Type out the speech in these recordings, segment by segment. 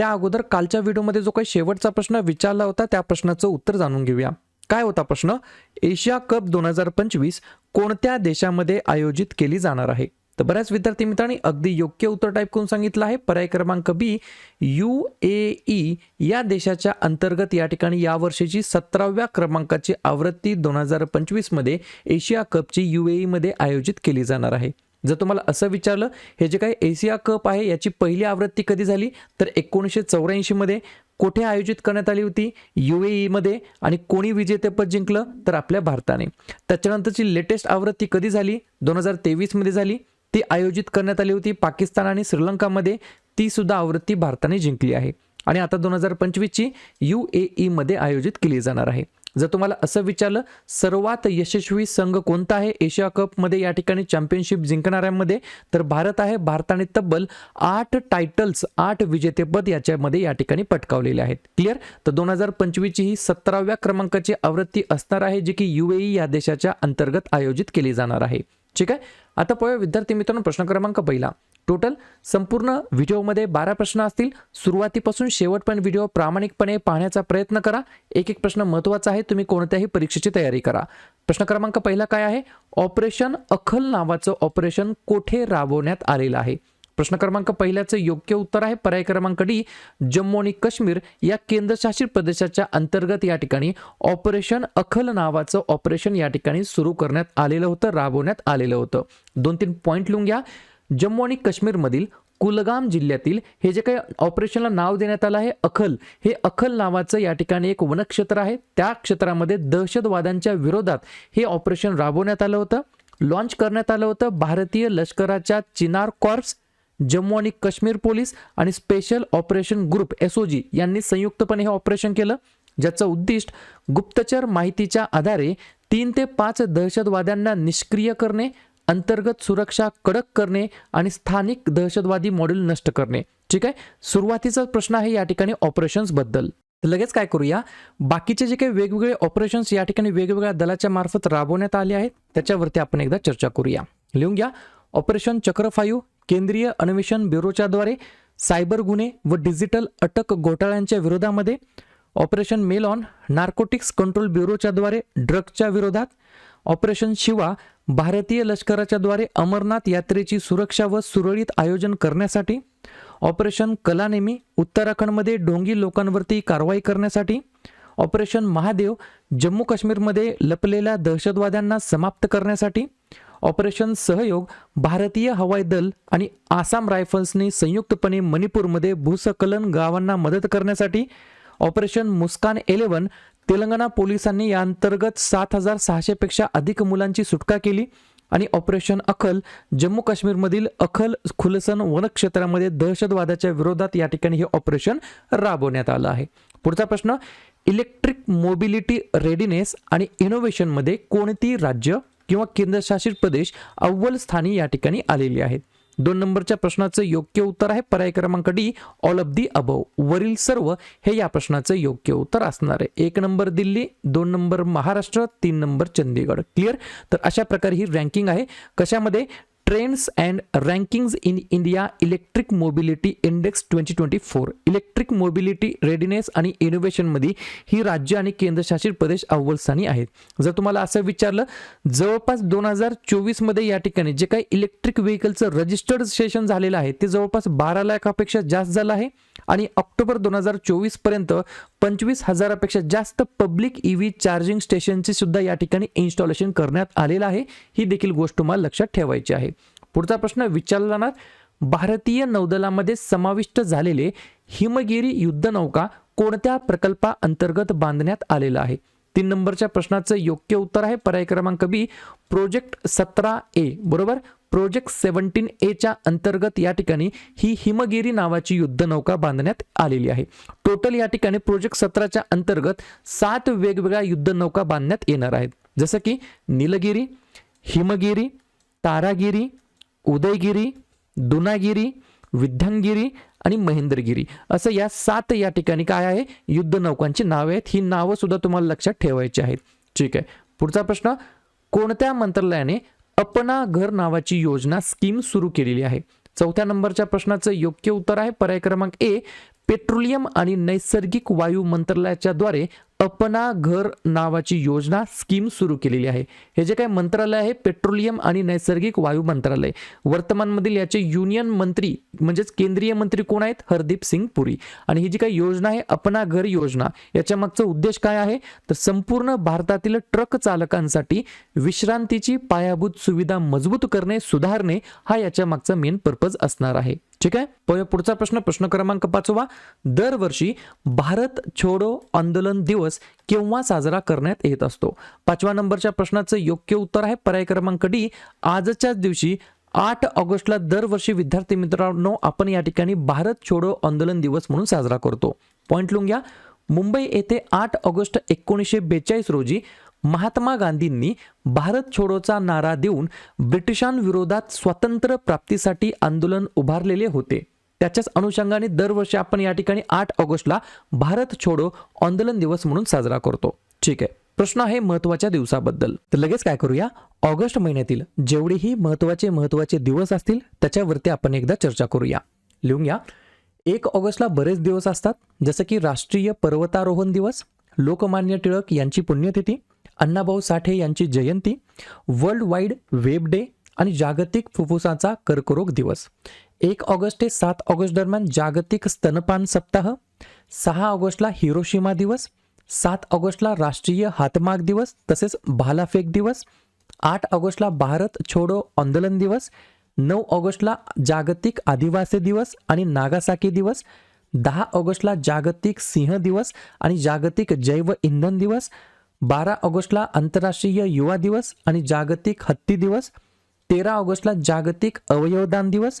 त्या अगोदर कालच्या व्हिडिओमध्ये जो काही शेवटचा प्रश्न विचारला होता त्या प्रश्नाचं उत्तर जाणून घेऊया. काय होता प्रश्न? एशिया कप दोन हजार पंचवीस कोणत्या देशामध्ये आयोजित केली जाणार आहे? तर बऱ्याच विद्यार्थी मित्रांनी अगदी योग्य उत्तर टाईप करून सांगितलं आहे. पर्याय क्रमांक बी यू ए ई या देशाच्या अंतर्गत या ठिकाणी या वर्षीची सतराव्या क्रमांकाची आवृत्ती दोन हजार पंचवीसमध्ये एशिया कपची यू ए ईमध्ये आयोजित केली जाणार आहे. जर तुम्हाला असं विचारलं हे जे काही एशिया कप आहे याची पहिली आवृत्ती कधी झाली? तर एकोणीसशे चौऱ्याऐंशीमध्ये कोठे आयोजित करण्यात आली होती? यू ए ईमध्ये आणि कोणी विजेतेपद जिंकलं? तर आपल्या भारताने. त्याच्यानंतरची लेटेस्ट आवृत्ती कधी झाली? दोन हजार तेवीसमध्ये झाली. ती आयोजित करण्यात आली होती पाकिस्तान आणि श्रीलंकामध्ये ती सुद्धा आवृत्ती भारताने जिंकली आहे. आणि आता दोन हजार पंचवीसची यू ए ईमध्ये आयोजित केली जाणार आहे. जर तुम्हाला असं विचारलं सर्वात यशस्वी संघ कोणता आहे? एशिया कपमध्ये या ठिकाणी चॅम्पियनशिप जिंकणाऱ्यांमध्ये तर भारत आहे भारताने तब्बल आठ टायटल्स आठ विजेतेपद याच्यामध्ये या ठिकाणी पटकावलेले आहेत. क्लिअर तर दोन हजार पंचवीसची ही सतराव्या क्रमांकाची आवृत्ती असणार आहे जी की यू या देशाच्या अंतर्गत आयोजित केली जाणार आहे. ठीक आहे? आता पळूया विद्यार्थी मित्रांनो प्रश्न क्रमांक पहिला. टोटल संपूर्ण व्हिडिओमध्ये बारा प्रश्न असतील. सुरुवातीपासून शेवटपर्यंत व्हिडिओ प्रामाणिकपणे पाहण्याचा प्रयत्न करा. एक एक प्रश्न महत्त्वाचा आहे तुम्ही कोणत्याही परीक्षेची तयारी करा. प्रश्न क्रमांक पहिला काय आहे? ऑपरेशन अखल नावाचं ऑपरेशन कोठे राबवण्यात आलेलं आहे? प्रश्न क्रमांक पहिल्याचं योग्य उत्तर आहे. पर्याय क्रमांक डी जम्मू आणि काश्मीर या केंद्रशासित प्रदेशाच्या अंतर्गत या ठिकाणी ऑपरेशन अखल नावाचं ऑपरेशन या ठिकाणी सुरू करण्यात आलेलं होतं राबवण्यात आलेलं होतं. दोन तीन पॉईंट लिहून घ्या. जम्मू आणि काश्मीरमधील कुलगाम जिल्ह्यातील हे जे काही ऑपरेशनला नाव देण्यात आलं आहे अखल हे अखल नावाचं या ठिकाणी एक वनक्षेत्र आहे. त्या क्षेत्रामध्ये दहशतवाद्यांच्या विरोधात हे ऑपरेशन राबवण्यात आलं होतं. लॉन्च करण्यात आलं होतं. भारतीय लष्कराच्या चिनार कॉर्प्स जम्मू आणि काश्मीर पोलीस आणि special operation group S O G यांनी संयुक्तपणे हे ऑपरेशन केलं ज्याचं उद्दिष्ट गुप्तचर माहितीच्या आधारे तीन ते पाच दहशतवाद्यांना निष्क्रिय करणे अंतर्गत सुरक्षा कडक करणे आणि स्थानिक दहशतवादी मॉड्यूल नष्ट करणे. ठीक आहे? सुरुवातीचा प्रश्न आहे या ठिकाणी ऑपरेशन्सबद्दल लगेच काय करूया? बाकीचे जे काही वेगवेगळे ऑपरेशन्स या ठिकाणी वेगवेगळ्या दलाच्या मार्फत राबवण्यात आले आहेत त्याच्यावरती आपण एकदा चर्चा करूया. लिहून घ्या. ऑपरेशन चक्र फायू केंद्रीय अन्वेषण ब्युरोच्याद्वारे सायबर गुन्हे व डिजिटल अटक घोटाळ्यांच्या विरोधामध्ये ऑपरेशन मेलॉन नार्कोटिक्स कंट्रोल ब्युरोच्याद्वारे ड्रगच्या विरोधात ऑपरेशन शिवा भारतीय लष्कराच्याद्वारे अमरनाथ यात्रेची सुरक्षा व सुरळीत आयोजन करण्यासाठी ऑपरेशन कलानेमी उत्तराखंडमध्ये ढोंगी लोकांवरती कारवाई करण्यासाठी ऑपरेशन महादेव जम्मू काश्मीरमध्ये लपलेल्या दहशतवाद्यांना समाप्त करण्यासाठी ऑपरेशन सहयोग भारतीय हवाई दल आणि आसाम रायफल्सनी संयुक्तपणे मणिपूरमध्ये भूसकलन गावांना मदत करण्यासाठी ऑपरेशन मुस्कान इलेव्हन तेलंगणा पोलिसांनी या अंतर्गत सात हजार सहाशेपेक्षा अधिक मुलांची सुटका केली आणि ऑपरेशन अखल जम्मू काश्मीरमधील अखल खुलसन वनक्षेत्रामध्ये दहशतवादाच्या विरोधात या ठिकाणी हे ऑपरेशन राबवण्यात आलं आहे. पुढचा प्रश्न इलेक्ट्रिक मोबिलिटी रेडिनेस आणि इनोव्हेशनमध्ये कोणती राज्य किंवा केंद्रशासित प्रदेश अव्वल स्थानी या ठिकाणी आलेली आहेत. दोन नंबरच्या प्रश्नाचं योग्य उत्तर आहे पर्याय क्रमांक D all of the above. वरील सर्व हे या प्रश्नाचं योग्य उत्तर असणार आहे. एक नंबर दिल्ली दोन नंबर महाराष्ट्र तीन नंबर चंदीगड. क्लिअर तर अशा प्रकारे ही रँकिंग आहे. कशामध्ये? Trends and rankings in India electric mobility index twenty twenty four electric mobility readiness आणि इनोव्हेशनमध्ये ही राज्य आणि केंद्रशासित प्रदेश अव्वलस्थानी आहेत. जर तुम्हाला असं विचारलं जवळपास दोन हजार चोवीसमध्ये या ठिकाणी जे काही इलेक्ट्रिक व्हेकलचं रजिस्टर्ड सेशन झालेलं आहे ते जवळपास बारा लाखापेक्षा जास्त झालं आहे आणि ऑक्टोबर दोन हजार चोवीसपर्यंत पंचवीस हजारापेक्षा जास्त पब्लिक ई व्ही चार्जिंग स्टेशनची सुद्धा या ठिकाणी इन्स्टॉलेशन करण्यात आलेलं आहे. ही देखील गोष्ट तुम्हाला लक्षात ठेवायची आहे. पुढचा प्रश्न विचारला जाणार. भारतीय नौदलामध्ये समाविष्ट झालेले हिमगिरी युद्धनौका कोणत्या प्रकल्पाअंतर्गत बांधण्यात आलेला आहे? तीन नंबरच्या प्रश्नाचं योग्य उत्तर आहे. पर्याय क्रमांक बी प्रोजेक्ट सतरा ए बरोबर? प्रोजेक्ट सेव्हन्टीन एच्या अंतर्गत या ठिकाणी ही हिमगिरी नावाची युद्धनौका बांधण्यात आलेली आहे. टोटल या ठिकाणी प्रोजेक्ट सतराच्या अंतर्गत सात वेगवेगळ्या युद्धनौका बांधण्यात येणार आहेत. जसं की निलगिरी हिमगिरी तारागिरी उदयगिरी दुनागिरी विध्यांगिरी आणि महेंद्रगिरी. असं या सात या ठिकाणी काय आहे? युद्ध नौकांची नावे आहेत. ही नावं सुद्धा तुम्हाला लक्षात ठेवायची आहेत. ठीक आहे. पुढचा प्रश्न कोणत्या मंत्रालयाने अपना घर नावाची योजना स्कीम सुरू केलेली आहे? चौथ्या नंबरच्या प्रश्नाचं योग्य उत्तर आहे. पर्याय क्रमांक ए पेट्रोलियम आणि नैसर्गिक वायू मंत्रालयाच्या द्वारे अपना घर नावाची योजना स्कीम सुरू केलेली आहे. हे जे काय मंत्रालय आहे पेट्रोलियम आणि नैसर्गिक वायू मंत्रालय. वर्तमानमधील याचे युनियन मंत्री म्हणजेच केंद्रीय मंत्री कोण आहेत? हरदीप सिंग पुरी. आणि ही जी काही योजना आहे अपना घर योजना याच्या मागचा उद्देश काय आहे? तर संपूर्ण भारतातील ट्रक चालकांसाठी विश्रांतीची पायाभूत सुविधा मजबूत करणे सुधारणे हा याच्या मागचा मेन पर्पज असणार आहे. ठीक आहे? प- पुढचा प्रश्न. प्रश्न क्रमांक पाचवा. दरवर्षी भारत छोडो आंदोलन दिवस केव्हा साजरा करण्यात येत असतो? पाचव्या नंबरच्या प्रश्नाचं योग्य उत्तर आहे पर्याय क्रमांक डी. आजच्याच दिवशी आठ ऑगस्टला दरवर्षी विद्यार्थी मित्रांनो आपण या ठिकाणी भारत छोडो आंदोलन दिवस म्हणून साजरा करतो. पॉईंट लिहून घ्या मुंबई येथे आठ ऑगस्ट एकोणीसशे बेचाळीस रोजी महात्मा गांधींनी भारत छोडोचा नारा देऊन ब्रिटिशांविरोधात स्वातंत्र्य प्राप्तीसाठी आंदोलन उभारलेले होते. त्याच्याच अनुषंगाने दरवर्षी आपण या ठिकाणी आठ ऑगस्टला भारत छोडो आंदोलन दिवस म्हणून साजरा करतो. ठीक आहे. प्रश्न आहे महत्त्वाच्या दिवसाबद्दल. तर लगेच काय करूया? ऑगस्ट महिन्यातील जेवढेही महत्त्वाचे महत्त्वाचे दिवस असतील त्याच्यावरती आपण एकदा चर्चा करूया. लिहून घ्या. एक ऑगस्टला बरेच दिवस असतात. जसं की राष्ट्रीय पर्वतारोहण दिवस लोकमान्य टिळक यांची पुण्यतिथी अण्णाभाऊ साठे यांची जयंती वर्ल्ड वाईड वेब डे आणि जागतिक फुफ्फुसाचा कर्करोग दिवस. एक ऑगस्ट ते सात ऑगस्ट दरम्यान जागतिक स्तनपान सप्ताह सहा ऑगस्टला हिरोशिमा दिवस सात ऑगस्टला राष्ट्रीय हातमाग दिवस तसेच भालाफेक दिवस आठ ऑगस्टला भारत छोडो आंदोलन दिवस नऊ ऑगस्टला जागतिक आदिवासी दिवस आणि नागासाकी दिवस दहा ऑगस्टला जागतिक सिंह दिवस आणि जागतिक जैव इंधन दिवस बारा ऑगस्टला आंतरराष्ट्रीय युवा दिवस आणि जागतिक हत्ती दिवस तेरा ऑगस्टला जागतिक अवयवदान दिवस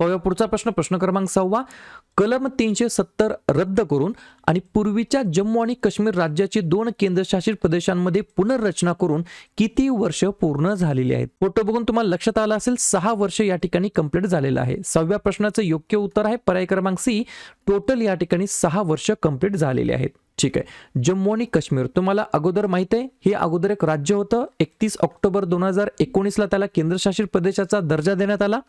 पाहूया पुढचा प्रश्न प्रश्न क्रमांक सहावा. कलम तीनशे सत्तर रद्द करून आणि पूर्वीच्या जम्मू आणि काश्मीर राज्याची दोन केंद्रशासित प्रदेशांमध्ये पुनर्रचना करून किती वर्ष पूर्ण झालेली आहेत? फोटो बघून तुम्हाला लक्षात आलं असेल सहा वर्ष या ठिकाणी कंप्लीट झालेलं आहे. सहाव्या प्रश्नाचं योग्य उत्तर आहे पर्याय क्रमांक सी. टोटल या ठिकाणी सहा वर्ष कंप्लीट झालेले आहेत. ठीक आहे. जम्मू आणि काश्मीर तुम्हाला अगोदर माहीत आहे हे अगोदर एक राज्य होतं. एकतीस ऑक्टोबर दोन हजार एकोणीसला त्याला केंद्रशासित प्रदेशाचा दर्जा देण्यात आला.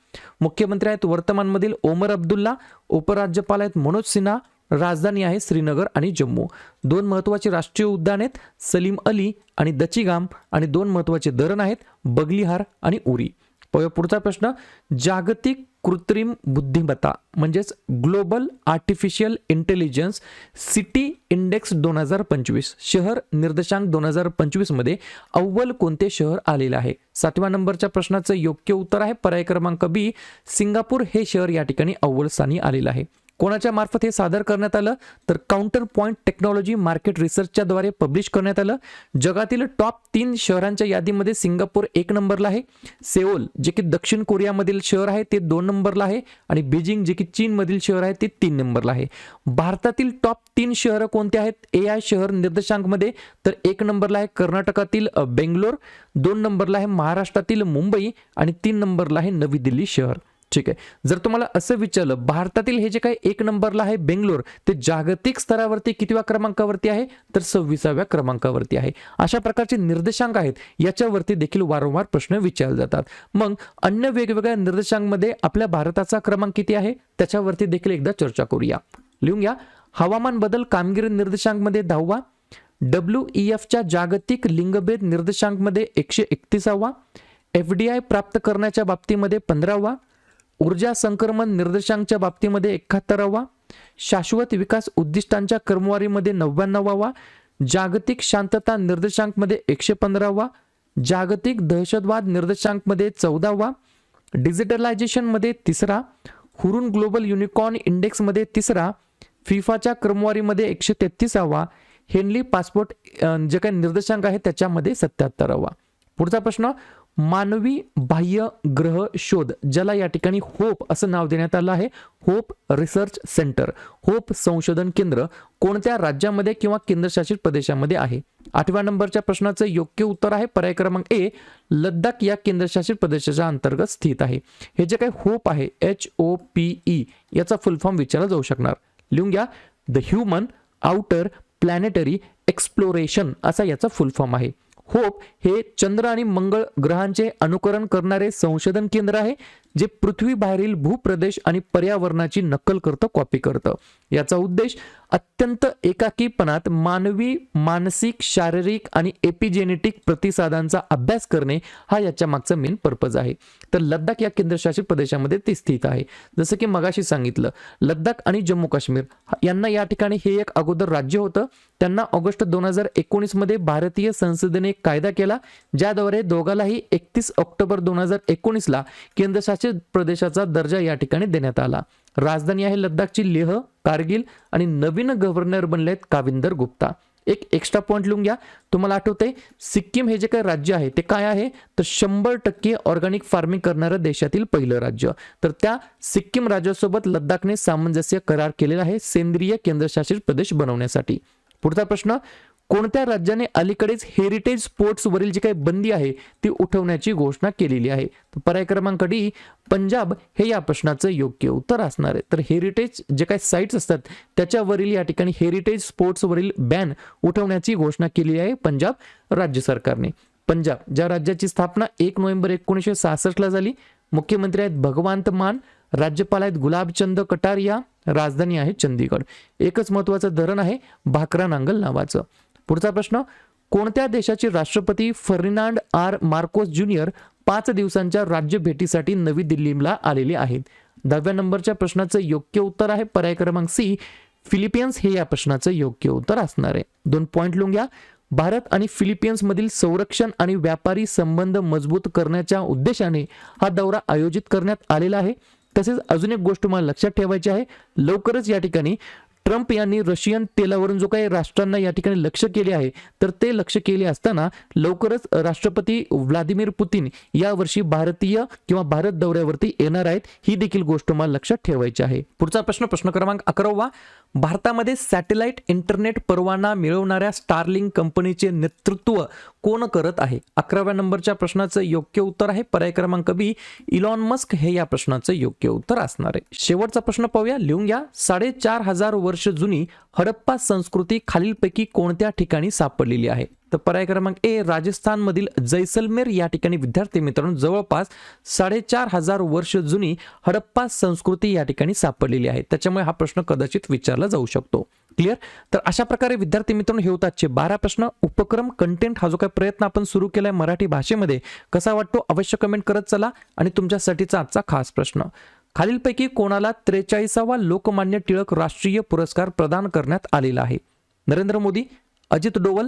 मुख्यमंत्री आहेत वर्तमानमधील ओमर अब्दुल्ला उपराज्यपाल आहेत मनोज सिन्हा राजधानी आहे श्रीनगर आणि जम्मू. दोन महत्त्वाचे राष्ट्रीय उद्यान आहेत सलीम अली आणि दचिगाम आणि दोन महत्त्वाचे धरण आहेत बगलिहार आणि उरी. पुढचा प्रश्न जागतिक कृत्रिम बुद्धिमत्ता म्हणजेच global artificial intelligence city index दोन हजार पंचवीस शहर निर्देशांक दोन हजार पंचवीसमध्ये अव्वल कोणते शहर आलेलं आहे? सातव्या नंबरच्या प्रश्नाचं योग्य उत्तर आहे पर्याय क्रमांक बी सिंगापूर हे शहर या ठिकाणी अव्वल स्थानी आलेलं आहे. कोणाच्या मार्फत हे सादर करण्यात आलं? तर काउंटर पॉईंट टेक्नॉलॉजी मार्केट रिसर्चच्या द्वारे पब्लिश करण्यात आलं. जगातील टॉप तीन शहरांच्या यादीमध्ये सिंगापूर एक नंबरला आहे. सेओल जे की दक्षिण कोरियामधील शहर आहे ते दोन नंबरला आहे. आणि बीजिंग जे की चीनमधील शहर आहे ते तीन नंबरला आहे. भारतातील टॉप तीन शहरं कोणते आहेत? ए आय शहर निर्देशांकमध्ये. तर एक नंबरला आहे कर्नाटकातील बेंगलोर. दोन नंबरला आहे महाराष्ट्रातील मुंबई. आणि तीन नंबरला आहे नवी दिल्ली शहर. ठीक आहे. जर तुम्हाला असं विचारलं भारतातील हे जे काही एक नंबरला आहे बेंगलोर ते जागतिक स्तरावरती कितव्या क्रमांकावरती आहे? तर सव्वीसाव्या क्रमांकावरती आहे. अशा प्रकारचे निर्देशांक आहेत. याच्यावरती देखील वारंवार प्रश्न विचारले जातात. मग अन्य वेगवेगळ्या निर्देशांमध्ये आपल्या भारताचा क्रमांक किती आहे? त्याच्यावरती देखील एकदा चर्चा करूया. लिहून घ्या. हवामान बदल कामगिरी निर्देशांकमध्ये दहावा. डब्ल्यू ई एफच्या जागतिक लिंगभेद निर्देशांकमध्ये एकशे एकतीसावा. एफ डी आय प्राप्त करण्याच्या बाबतीमध्ये पंधरावा. ऊर्जा संक्रमण निर्देशांकच्या बाबतीमध्ये एकाहत्तरावा शाश्वत विकास उद्दिष्टांच्या क्रमवारीमध्ये नव्याण्णवावा जागतिक शांतता निर्देशांकमध्ये एकशे पंधरावा जागतिक दहशतवाद निर्देशांकमध्ये चौदावा डिजिटलायझेशनमध्ये तिसरा हुरून ग्लोबल युनिकॉर्न इंडेक्समध्ये तिसरा फिफाच्या क्रमवारीमध्ये एकशे तेहतीसावा हेनली पासपोर्ट जे काही निर्देशांक आहे त्याच्यामध्ये सत्याहत्तरावा. पुढचा प्रश्न मानवी बाह्य ग्रह शोध ज्याला या ठिकाणी होप असं नाव देण्यात आलं आहे. होप रिसर्च सेंटर होप संशोधन केंद्र कोणत्या राज्यामध्ये किंवा केंद्रशासित प्रदेशामध्ये आहे? आठव्या नंबरच्या प्रश्नाचं योग्य उत्तर आहे. पर्याय क्रमांक ए लद्दाख या केंद्रशासित प्रदेशाच्या अंतर्गत स्थित आहे. हे जे काही होप आहे एच ओ पी ई याचा फुल फॉर्म विचारला जाऊ शकणार. लिहून घ्या the human outer planetary exploration असा याचा फुल फॉर्म आहे. होप हे चंद्र आणि मंगळ ग्रहांचे अनुकरण करणारे संशोधन केंद्र आहे जे पृथ्वीबाहेरील भूप्रदेश आणि पर्यावरणाची नक्कल करतं कॉपी करतं. याचा उद्देश अत्यंत एकाकीपणात मानवी मानसिक शारीरिक आणि एपिजेनेटिक प्रतिसादांचा अभ्यास करणे हा याच्या मागचा मेन पर्पज आहे. तर लद्दाख या केंद्रशासित प्रदेशामध्ये ते स्थित आहे. जसं की मगाशी सांगितलं लद्दाख आणि जम्मू काश्मीर यांना या ठिकाणी हे एक अगोदर राज्य होतं. त्यांना ऑगस्ट दोन हजार एकोणीसमध्ये भारतीय संसदेने एक कायदा केला ज्याद्वारे दोघालाही एकतीस ऑक्टोबर दोन हजार एकोणीसला केंद्रशासित प्रदेशाचा दर्जा या ठिकाणी देण्यात आला. राजधानी आहे लद्दाखची लेह कारगिल आणि नवीन गव्हर्नर बनले आहेत काविंदर गुप्ता. एक एक्स्ट्रा पॉईंट लिहून घ्या. तुम्हाला आठवते सिक्कीम हे जे काही राज्य आहे ते काय आहे? तर शंभर टक्के ऑर्गॅनिक फार्मिंग करणारं देशातील पहिलं राज्य. तर त्या सिक्कीम राज्यासोबत लद्दाखने सामंजस्य करार केलेला आहे सेंद्रिय केंद्रशासित प्रदेश बनवण्यासाठी. पुढचा प्रश्न कोणत्या राज्याने अलीकडेच हेरिटेज स्पोर्ट्सवरील जी काही बंदी आहे ती उठवण्याची घोषणा केलेली आहे? पर्याय क्रमांक डी पंजाब हे या प्रश्नाचं योग्य उत्तर असणार आहे. तर हेरिटेज जे काही साईट्स असतात त्याच्यावरील या ठिकाणी हेरिटेज स्पोर्ट्सवरील बॅन उठवण्याची घोषणा केली आहे पंजाब राज्य सरकारने. पंजाब ज्या राज्याची स्थापना एक नोव्हेंबर एकोणीसशे सहासष्टला झाली मुख्यमंत्री आहेत भगवंत मान राज्यपाल आहेत गुलाबचंद कटारिया राजधानी आहे चंदीगड एकच महत्वाचं धरण आहे भाकरा नांगल नावाचं. पुढचा प्रश्न कोणत्या देशाचे राष्ट्रपती फर्डिनांड आर. मार्कोस ज्युनियर पाच दिवसांच्या राज्य भेटीसाठी नवी दिल्लीला आलेले आहेत? दहाव्या नंबरच्या प्रश्नाचं योग्य उत्तर आहे पर्याय क्रमांक सी. फिलिपियन्स हे या प्रश्नाचं योग्य उत्तर असणार आहे. दोन पॉईंट लिहून घ्या. भारत आणि फिलिपियन्स मधील संरक्षण आणि व्यापारी संबंध मजबूत करण्याच्या उद्देशाने हा दौरा आयोजित करण्यात आलेला आहे. तसेच अजून एक गोष्ट मला लक्षात ठेवायची आहे. लवकरच या ठिकाणी ट्रम्प यांनी रशियन तेलावरून जो काही राष्ट्रांना या ठिकाणी लक्ष केले आहे तर ते लक्ष केले असताना लवकरच राष्ट्रपती व्लादिमीर पुतीन यावर्षी भारतीय किंवा भारत दौऱ्यावरती येणार आहेत. ही देखील गोष्ट मला लक्षात ठेवायची आहे. पुढचा प्रश्न प्रश्न क्रमांक अकरावा. भारतामध्ये सॅटेलाइट इंटरनेट परवाना मिळवणाऱ्या स्टारलिंग कंपनीचे नेतृत्व कोण करत आहे? अकराव्या नंबरच्या प्रश्नाचं योग्य उत्तर आहे. पर्याय क्रमांक बी इलॉन मस्क हे या प्रश्नाचं योग्य उत्तर असणार आहे. शेवटचा प्रश्न पाहूया. लिहून घ्या. साडेचार हजार वर्ष वर्ष जुनी हडप्पा संस्कृती खालीलपैकी कोणत्या ठिकाणी सापडलेली आहे? तर पर्याय क्रमांक ए राजस्थानमधील जैसलमेर या ठिकाणी विद्यार्थी मित्रांनो जवळपास साडेचार हजार वर्ष जुनी हडप्पा संस्कृती या ठिकाणी सापडलेली आहे. त्याच्यामुळे हा प्रश्न कदाचित विचारला जाऊ शकतो. क्लिअर तर अशा प्रकारे विद्यार्थी मित्रांनो हे होतातचे बारा प्रश्न. उपक्रम कंटेंट हा जो काही प्रयत्न आपण सुरू केलाय मराठी भाषेमध्ये कसा वाटतो अवश्य कमेंट करत चला. आणि तुमच्यासाठीचा आजचा खास प्रश्न. खालीलपैकी कोणाला त्रेचाळीसावा लोकमान्य टिळक राष्ट्रीय पुरस्कार प्रदान करण्यात आलेला आहे. नरेंद्र मोदी अजित डोवल